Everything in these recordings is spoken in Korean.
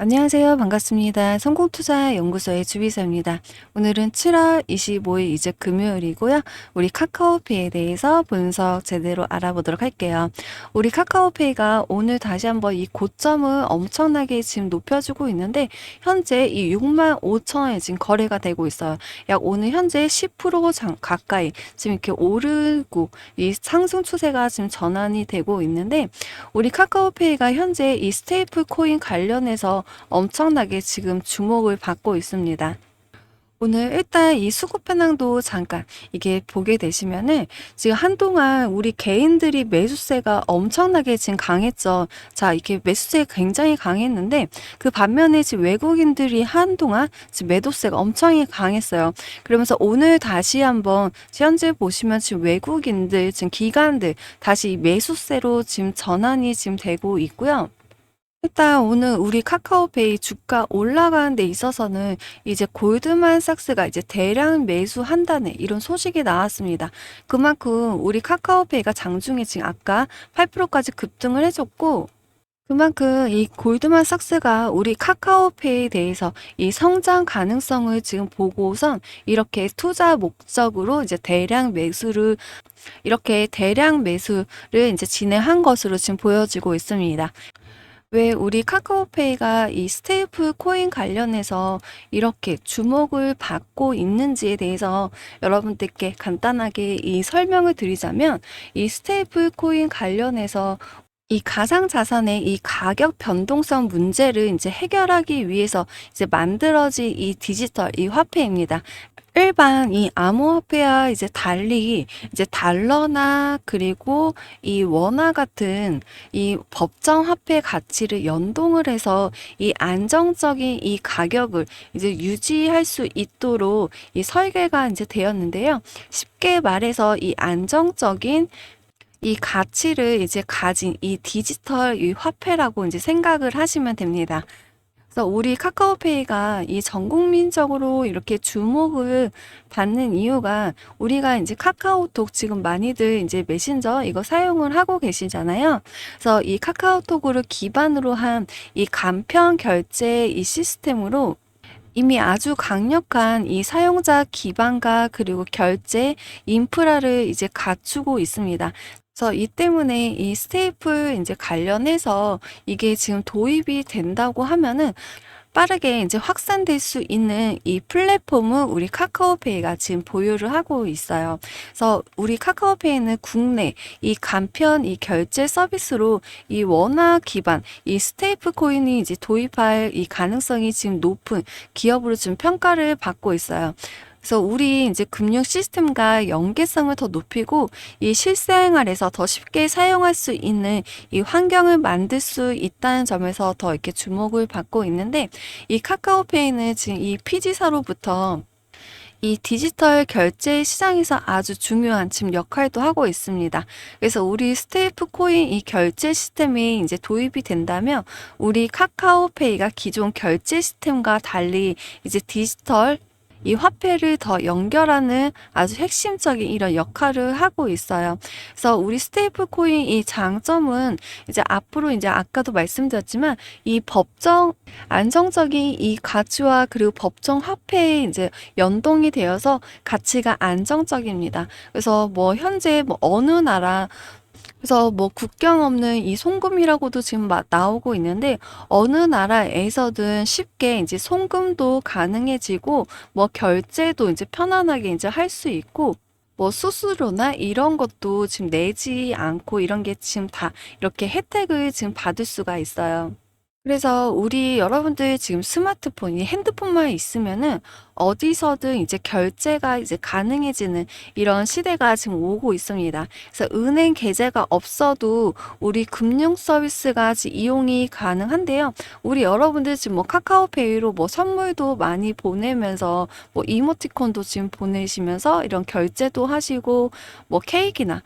안녕하세요. 반갑습니다. 성공투자연구소의 주비서입니다. 오늘은 7월 25일 이제 금요일이고요. 우리 카카오페이에 대해서 분석 제대로 알아보도록 할게요. 우리 카카오페이가 오늘 다시 한번 이 고점을 엄청나게 지금 높여주고 있는데 현재 이 6만 5천 원에 지금 거래가 되고 있어요. 약 오늘 현재 10% 장- 가까이 지금 이렇게 오르고 이 상승 추세가 지금 전환이 되고 있는데 우리 카카오페이가 현재 이 스테이플 코인 관련해서 엄청나게 지금 주목을 받고 있습니다. 오늘 일단 이 수급 현황도 잠깐 이게 보게 되시면은 지금 한동안 우리 개인들이 매수세가 엄청나게 지금 강했죠. 자, 이렇게 매수세 굉장히 강했는데 그 반면에 지금 외국인들이 한동안 지금 매도세가 엄청 강했어요. 그러면서 오늘 다시 한번 현재 보시면 지금 외국인들 지금 기관들 다시 이 매수세로 지금 전환이 지금 되고 있고요. 일단 오늘 우리 카카오페이 주가 올라가는 데 있어서는 이제 골드만삭스가 이제 대량 매수한다는 이런 소식이 나왔습니다. 그만큼 우리 카카오페이가 장중에 지금 아까 8%까지 급등을 해줬고 그만큼 이 골드만삭스가 우리 카카오페이에 대해서 이 성장 가능성을 지금 보고선 이렇게 투자 목적으로 이제 대량 매수를 이렇게 대량 매수를 이제 진행한 것으로 지금 보여지고 있습니다. 왜 우리 카카오페이가 이 스테이플 코인 관련해서 이렇게 주목을 받고 있는지에 대해서 여러분들께 간단하게 이 설명을 드리자면 이 스테이플 코인 관련해서 이 가상 자산의 이 가격 변동성 문제를 이제 해결하기 위해서 이제 만들어진 이 디지털 이 화폐입니다. 일반 이 암호화폐와 이제 달리 이제 달러나 그리고 이 원화 같은 이 법정 화폐 가치를 연동을 해서 이 안정적인 이 가격을 이제 유지할 수 있도록 이 설계가 이제 되었는데요. 쉽게 말해서 이 안정적인 이 가치를 이제 가진 이 디지털 이 화폐라고 이제 생각을 하시면 됩니다. 그래서 우리 카카오페이가 이 전 국민적으로 이렇게 주목을 받는 이유가 우리가 이제 카카오톡 지금 많이들 이제 메신저 이거 사용을 하고 계시잖아요. 그래서 이 카카오톡을 기반으로 한 이 간편 결제 이 시스템으로 이미 아주 강력한 이 사용자 기반과 그리고 결제 인프라를 이제 갖추고 있습니다. 그래서 이 때문에 이 스테이플 이제 관련해서 이게 지금 도입이 된다고 하면은 빠르게 이제 확산될 수 있는 이 플랫폼을 우리 카카오페이가 지금 보유를 하고 있어요. 그래서 우리 카카오페이는 국내 이 간편 이 결제 서비스로 이 원화 기반 이 스테이플 코인이 이제 도입할 이 가능성이 지금 높은 기업으로 지금 평가를 받고 있어요. 그래서 우리 이제 금융 시스템과 연계성을 더 높이고 이 실생활에서 더 쉽게 사용할 수 있는 이 환경을 만들 수 있다는 점에서 더 이렇게 주목을 받고 있는데 이 카카오페이는 지금 이 피지사로부터 이 디지털 결제 시장에서 아주 중요한 지금 역할도 하고 있습니다. 그래서 우리 스테이프 코인 이 결제 시스템이 이제 도입이 된다면 우리 카카오페이가 기존 결제 시스템과 달리 이제 디지털 이 화폐를 더 연결하는 아주 핵심적인 이런 역할을 하고 있어요. 그래서 우리 스테이플 코인 이 장점은 이제 앞으로 이제 아까도 말씀드렸지만 이 법정 안정적인 이 가치와 그리고 법정 화폐에 이제 연동이 되어서 가치가 안정적입니다. 그래서 뭐 현재 뭐 어느 나라 그래서 뭐 국경 없는 이 송금이라고도 지금 막 나오고 있는데 어느 나라에서든 쉽게 이제 송금도 가능해지고 뭐 결제도 이제 편안하게 이제 할 수 있고 뭐 수수료나 이런 것도 지금 내지 않고 이런 게 지금 다 이렇게 혜택을 지금 받을 수가 있어요. 그래서 우리 여러분들 지금 스마트폰이 핸드폰만 있으면은 어디서든 이제 결제가 이제 가능해지는 이런 시대가 지금 오고 있습니다. 그래서 은행 계좌가 없어도 우리 금융 서비스가 이용이 가능한데요. 우리 여러분들 지금 뭐 카카오페이로 뭐 선물도 많이 보내면서 뭐 이모티콘도 지금 보내시면서 이런 결제도 하시고 뭐 케이크나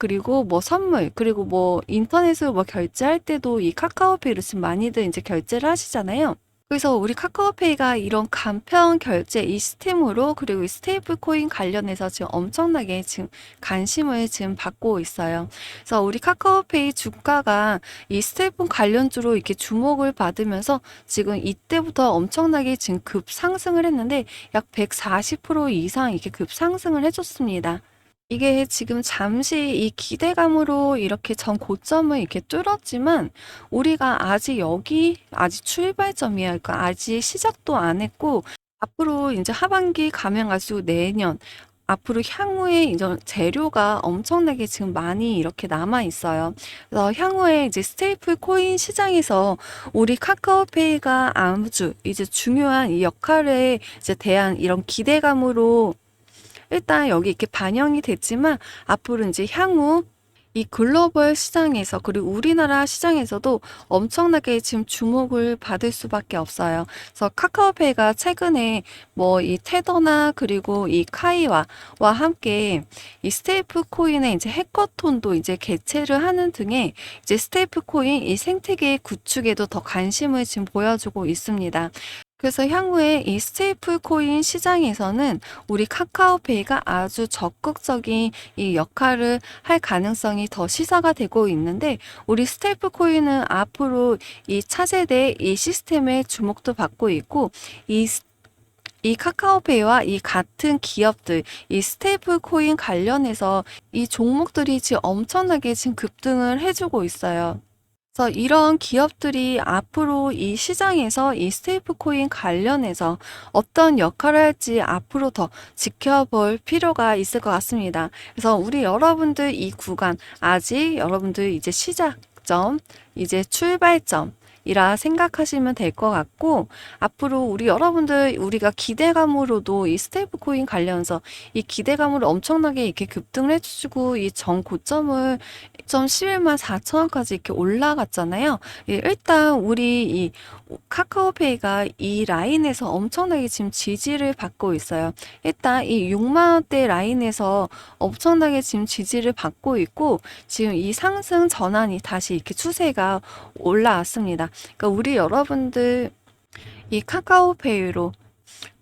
그리고 뭐 선물, 그리고 뭐 인터넷으로 뭐 결제할 때도 이 카카오페이로 지금 많이들 이제 결제를 하시잖아요. 그래서 우리 카카오페이가 이런 간편 결제 이 시스템으로 그리고 이 스테이플 코인 관련해서 지금 엄청나게 지금 관심을 지금 받고 있어요. 그래서 우리 카카오페이 주가가 이 스테이플 관련주로 이렇게 주목을 받으면서 지금 이때부터 엄청나게 지금 급 상승을 했는데 약 140% 이상 이렇게 급 상승을 해줬습니다. 이게 지금 잠시 이 기대감으로 이렇게 전 고점을 이렇게 뚫었지만 우리가 아직 여기 아직 출발점이야. 그러니까 아직 시작도 안 했고 앞으로 이제 하반기 가면 갈수록 내년 앞으로 향후에 이제 재료가 엄청나게 지금 많이 이렇게 남아 있어요. 그래서 향후에 이제 스테이플 코인 시장에서 우리 카카오페이가 아주 이제 중요한 이 역할에 이제 대한 이런 기대감으로 일단 여기 이렇게 반영이 됐지만 앞으로 이제 향후 이 글로벌 시장에서 그리고 우리나라 시장에서도 엄청나게 지금 주목을 받을 수밖에 없어요. 그래서 카카오페이가 최근에 뭐 이 테더나 그리고 이 카이와와 함께 이 스테이프 코인의 이제 해커톤도 이제 개최를 하는 등의 이제 스테이프 코인 이 생태계 구축에도 더 관심을 지금 보여주고 있습니다. 그래서 향후에 이 스테이플 코인 시장에서는 우리 카카오페이가 아주 적극적인 이 역할을 할 가능성이 더 시사가 되고 있는데 우리 스테이플 코인은 앞으로 이 차세대 이 시스템에 주목도 받고 있고 이이 카카오페이와 이 같은 기업들, 이 스테이플 코인 관련해서 이 종목들이 지금 엄청나게 지금 급등을 해주고 있어요. 그래서 이런 기업들이 앞으로 이 시장에서 이 스테이플 코인 관련해서 어떤 역할을 할지 앞으로 더 지켜볼 필요가 있을 것 같습니다. 그래서 우리 여러분들 이 구간 아직 여러분들 이제 시작점, 이제 출발점 이라 생각하시면 될 것 같고 앞으로 우리 여러분들 우리가 기대감으로도 이 스테이블 코인 관련해서 이 기대감으로 엄청나게 이렇게 급등을 해주시고 이 전 고점을 1.11만 4천 원까지 이렇게 올라갔잖아요. 예, 일단 우리 이 카카오페이가 이 라인에서 엄청나게 지금 지지를 받고 있어요. 일단 이 6만 원대 라인에서 엄청나게 지금 지지를 받고 있고 지금 이 상승 전환이 다시 이렇게 추세가 올라왔습니다. 그러니까 우리 여러분들 이 카카오페이로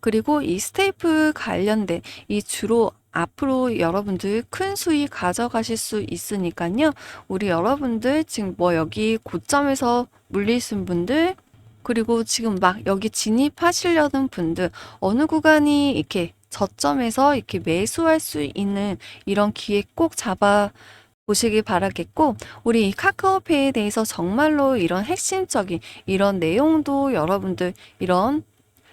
그리고 이 스테이플 관련된 이 주로 앞으로 여러분들 큰 수익 가져가실 수 있으니까요. 우리 여러분들 지금 뭐 여기 고점에서 물리신 분들 그리고 지금 막 여기 진입하시려는 분들 어느 구간이 이렇게 저점에서 이렇게 매수할 수 있는 이런 기회 꼭 잡아 보시기 바라겠고 우리 이 카카오페이에 대해서 정말로 이런 핵심적인 이런 내용도 여러분들 이런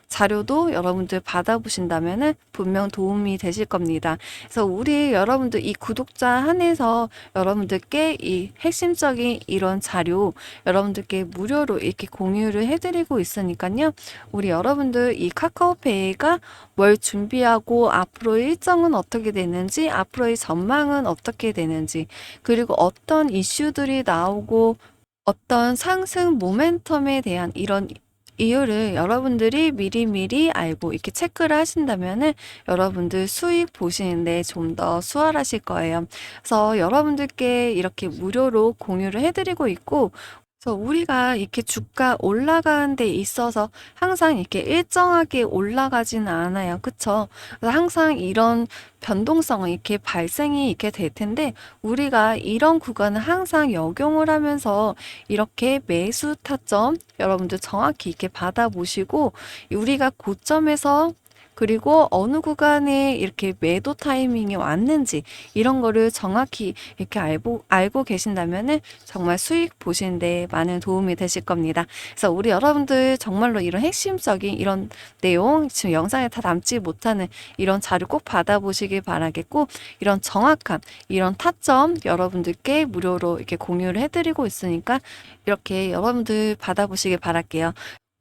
자료도 여러분들 받아보신다면 분명 도움이 되실 겁니다. 그래서 우리 여러분들 이 구독자 한해서 여러분들께 이 핵심적인 이런 자료 여러분들께 무료로 이렇게 공유를 해드리고 있으니까요. 우리 여러분들 이 카카오페이가 뭘 준비하고 앞으로 일정은 어떻게 되는지 앞으로의 전망은 어떻게 되는지 그리고 어떤 이슈들이 나오고 어떤 상승 모멘텀에 대한 이런 이유를 여러분들이 미리미리 알고 이렇게 체크를 하신다면은 여러분들 수익 보시는데 좀 더 수월하실 거예요. 그래서 여러분들께 이렇게 무료로 공유를 해드리고 있고 그래서 우리가 이렇게 주가 올라가는 데 있어서 항상 이렇게 일정하게 올라가지는 않아요. 그쵸? 그래서 항상 이런 변동성은 이렇게 발생이 있게 될 텐데 우리가 이런 구간을 항상 역용을 하면서 이렇게 매수 타점 여러분들 정확히 이렇게 받아보시고 우리가 고점에서 그리고 어느 구간에 이렇게 매도 타이밍이 왔는지 이런 거를 정확히 이렇게 알고, 알고 계신다면은 정말 수익 보시는데 많은 도움이 되실 겁니다. 그래서 우리 여러분들 정말로 이런 핵심적인 이런 내용 지금 영상에 다 남지 못하는 이런 자료 꼭 받아보시길 바라겠고 이런 정확한 이런 타점 여러분들께 무료로 이렇게 공유를 해드리고 있으니까 이렇게 여러분들 받아보시길 바랄게요.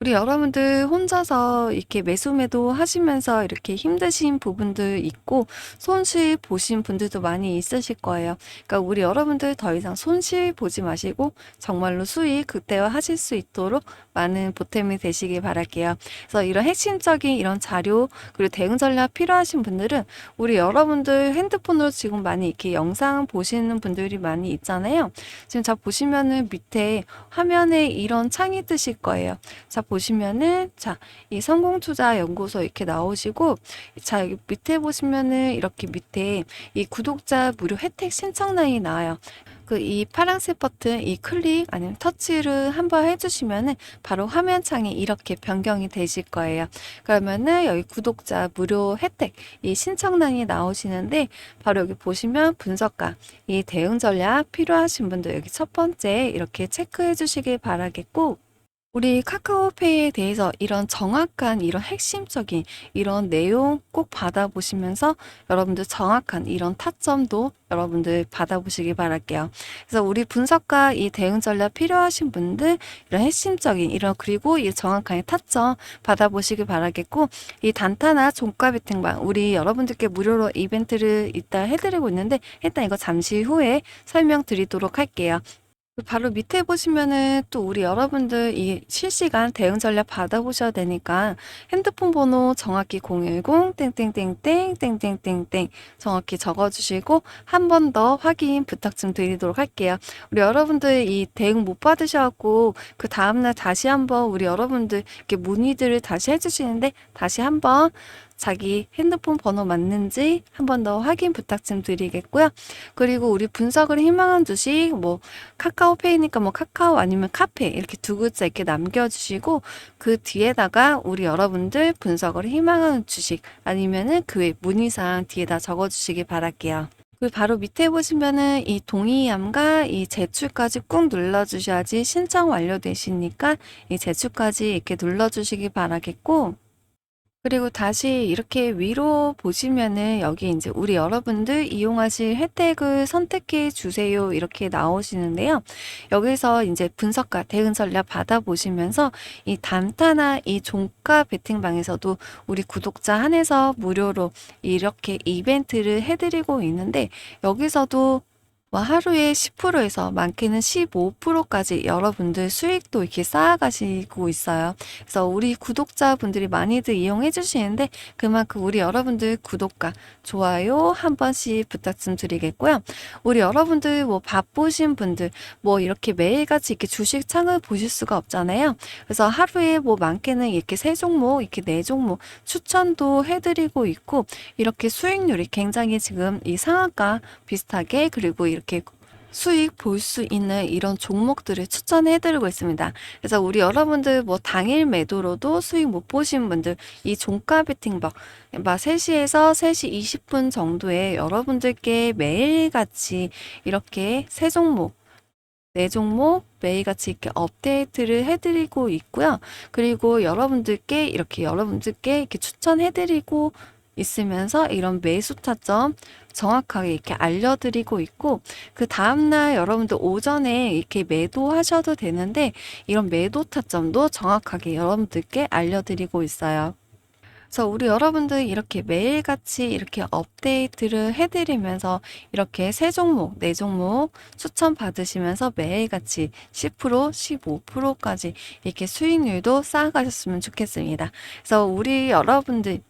우리 여러분들 혼자서 이렇게 매수매도 하시면서 이렇게 힘드신 부분들 있고 손실 보신 분들도 많이 있으실 거예요. 그러니까 우리 여러분들 더 이상 손실 보지 마시고 정말로 수익 극대화 하실 수 있도록 많은 보탬이 되시길 바랄게요. 그래서 이런 핵심적인 이런 자료 그리고 대응 전략 필요하신 분들은 우리 여러분들 핸드폰으로 지금 많이 이렇게 영상 보시는 분들이 많이 있잖아요. 지금 자 보시면은 밑에 화면에 이런 창이 뜨실 거예요. 자 보시면은 자, 이 성공 투자 연구소 이렇게 나오시고 자, 여기 밑에 보시면은 이렇게 밑에 이 구독자 무료 혜택 신청란이 나와요. 그 이 파란색 버튼 이 클릭 아니면 터치를 한번 해주시면은 바로 화면 창이 이렇게 변경이 되실 거예요. 그러면은 여기 구독자 무료 혜택 이 신청란이 나오시는데 바로 여기 보시면 분석가 이 대응 전략 필요하신 분들 여기 첫 번째 이렇게 체크해 주시길 바라겠고 우리 카카오페이에 대해서 이런 정확한 이런 핵심적인 이런 내용 꼭 받아보시면서 여러분들 정확한 이런 타점도 여러분들 받아보시길 바랄게요. 그래서 우리 분석가 이 대응 전략 필요하신 분들 이런 핵심적인 이런 그리고 이 정확한 타점 받아보시길 바라겠고 이 단타나 종가 배팅방 우리 여러분들께 무료로 이벤트를 이따 해드리고 있는데 일단 이거 잠시 후에 설명드리도록 할게요. 그 바로 밑에 보시면은 또 우리 여러분들 이 실시간 대응 전략 받아보셔야 되니까 핸드폰 번호 정확히 010 땡땡땡땡 땡땡땡땡 정확히 적어주시고 한 번 더 확인 부탁 좀 드리도록 할게요. 우리 여러분들 이 대응 못 받으셔갖고 그 다음날 다시 한번 우리 여러분들 이렇게 문의들을 다시 해주시는데 다시 한번 자기 핸드폰 번호 맞는지 한 번 더 확인 부탁 좀 드리겠고요. 그리고 우리 분석을 희망한 주식 뭐 카카오페이니까 뭐 카카오 아니면 카페 이렇게 두 글자 이렇게 남겨주시고 그 뒤에다가 우리 여러분들 분석을 희망하는 주식 아니면은 그 외 문의사항 뒤에다 적어주시기 바랄게요. 그 바로 밑에 보시면은 이 동의함과 이 제출까지 꾹 눌러주셔야지 신청 완료되시니까 이 제출까지 이렇게 눌러주시기 바라겠고 그리고 다시 이렇게 위로 보시면은 여기 이제 우리 여러분들 이용하실 혜택을 선택해 주세요. 이렇게 나오시는데요. 여기서 이제 분석가 대응 전략 받아보시면서 이 단타나 이 종가 베팅방에서도 우리 구독자 한해서 무료로 이렇게 이벤트를 해드리고 있는데 여기서도 뭐 하루에 10%에서 많게는 15%까지 여러분들 수익도 이렇게 쌓아가시고 있어요. 그래서 우리 구독자분들이 많이들 이용해 주시는데 그만큼 우리 여러분들 구독과 좋아요 한 번씩 부탁 좀 드리겠고요. 우리 여러분들 뭐 바쁘신 분들 뭐 이렇게 매일같이 이렇게 주식 창을 보실 수가 없잖아요. 그래서 하루에 뭐 많게는 이렇게 세 종목, 이렇게 네 종목 추천도 해드리고 있고 이렇게 수익률이 굉장히 지금 이 상한가 비슷하게 그리고 이렇게 수익 볼 수 있는 이런 종목들을 추천해 드리고 있습니다. 그래서 우리 여러분들 뭐 당일 매도로도 수익 못 보신 분들 이 종가 베팅법 막 3시에서 3시 20분 정도에 여러분들께 매일같이 이렇게 세 종목 네 종목 매일같이 이렇게 업데이트를 해드리고 있고요. 그리고 여러분들께 이렇게 여러분들께 이렇게 추천해드리고 있으면서 이런 매수 타점 정확하게 이렇게 알려드리고 있고 그 다음날 여러분들 오전에 이렇게 매도하셔도 되는데 이런 매도 타점도 정확하게 여러분들께 알려드리고 있어요. 그래서 우리 여러분들 이렇게 매일같이 이렇게 업데이트를 해드리면서 이렇게 세 종목, 네 종목 추천 받으시면서 매일같이 10%, 15%까지 이렇게 수익률도 쌓아가셨으면 좋겠습니다. 그래서 우리 여러분들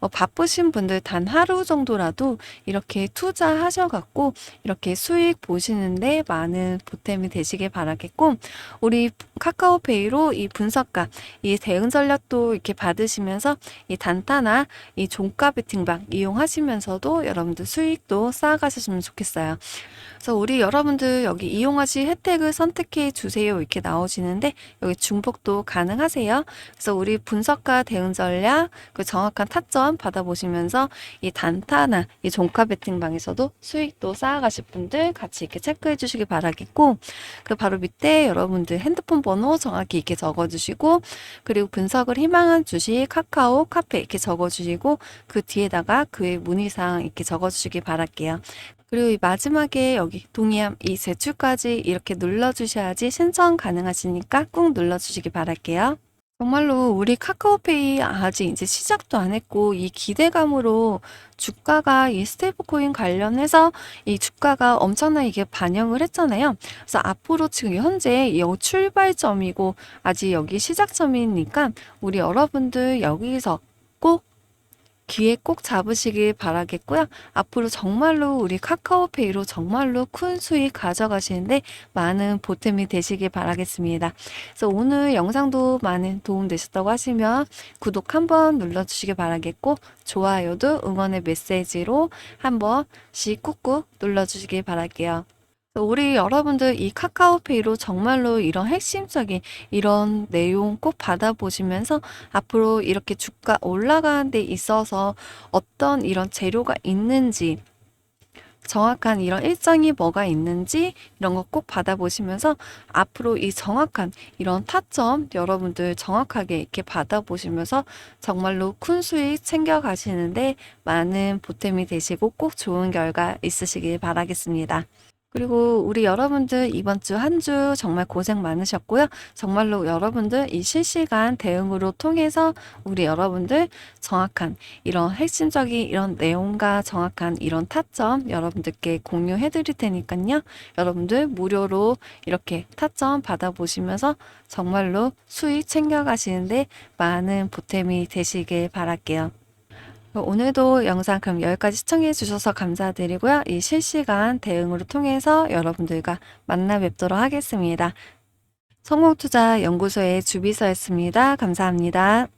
뭐 바쁘신 분들 단 하루 정도라도 이렇게 투자하셔갖고 이렇게 수익 보시는데 많은 보탬이 되시길 바라겠고 우리 카카오페이로 이 분석가 이 대응 전략도 이렇게 받으시면서 이 단타나 이 종가 베팅방 이용하시면서도 여러분들 수익도 쌓아가셨으면 좋겠어요. 그래서 우리 여러분들 여기 이용하실 혜택을 선택해 주세요 이렇게 나오시는데 여기 중복도 가능하세요. 그래서 우리 분석가 대응 전략 그 정확한 타점 받아보시면서 이 단타나 이 종가 베팅방에서도 수익도 쌓아가실 분들 같이 이렇게 체크해 주시기 바라겠고 그 바로 밑에 여러분들 핸드폰 번호 정확히 이렇게 적어주시고 그리고 분석을 희망한 주식 카카오 카페 이렇게 적어주시고 그 뒤에다가 그의 문의사항 이렇게 적어주시기 바랄게요. 그리고 이 마지막에 여기 동의함 이 제출까지 이렇게 눌러주셔야지 신청 가능하시니까 꾹 눌러주시기 바랄게요. 정말로 우리 카카오페이 아직 이제 시작도 안 했고 이 기대감으로 주가가 이 스테이블 코인 관련해서 이 주가가 엄청나게 이게 반영을 했잖아요. 그래서 앞으로 지금 현재 여기 출발점이고 아직 여기 시작점이니까 우리 여러분들 여기서 꼭 기회 꼭 잡으시길 바라겠고요. 앞으로 정말로 우리 카카오페이로 정말로 큰 수익 가져가시는데 많은 보탬이 되시길 바라겠습니다. 그래서 오늘 영상도 많은 도움 되셨다고 하시면 구독 한번 눌러주시길 바라겠고 좋아요도 응원의 메시지로 한 번씩 꾹꾹 눌러주시길 바랄게요. 우리 여러분들 이 카카오페이로 정말로 이런 핵심적인 이런 내용 꼭 받아보시면서 앞으로 이렇게 주가 올라가는 데 있어서 어떤 이런 재료가 있는지 정확한 이런 일정이 뭐가 있는지 이런 거 꼭 받아보시면서 앞으로 이 정확한 이런 타점 여러분들 정확하게 이렇게 받아보시면서 정말로 큰 수익 챙겨가시는데 많은 보탬이 되시고 꼭 좋은 결과 있으시길 바라겠습니다. 그리고 우리 여러분들 이번 주 한 주 정말 고생 많으셨고요. 정말로 여러분들 이 실시간 대응으로 통해서 우리 여러분들 정확한 이런 핵심적인 이런 내용과 정확한 이런 타점 여러분들께 공유해 드릴 테니까요. 여러분들 무료로 이렇게 타점 받아보시면서 정말로 수익 챙겨가시는데 많은 보탬이 되시길 바랄게요. 오늘도 영상 그럼 여기까지 시청해 주셔서 감사드리고요. 이 실시간 대응으로 통해서 여러분들과 만나 뵙도록 하겠습니다. 성공투자 연구소의 주비서였습니다. 감사합니다.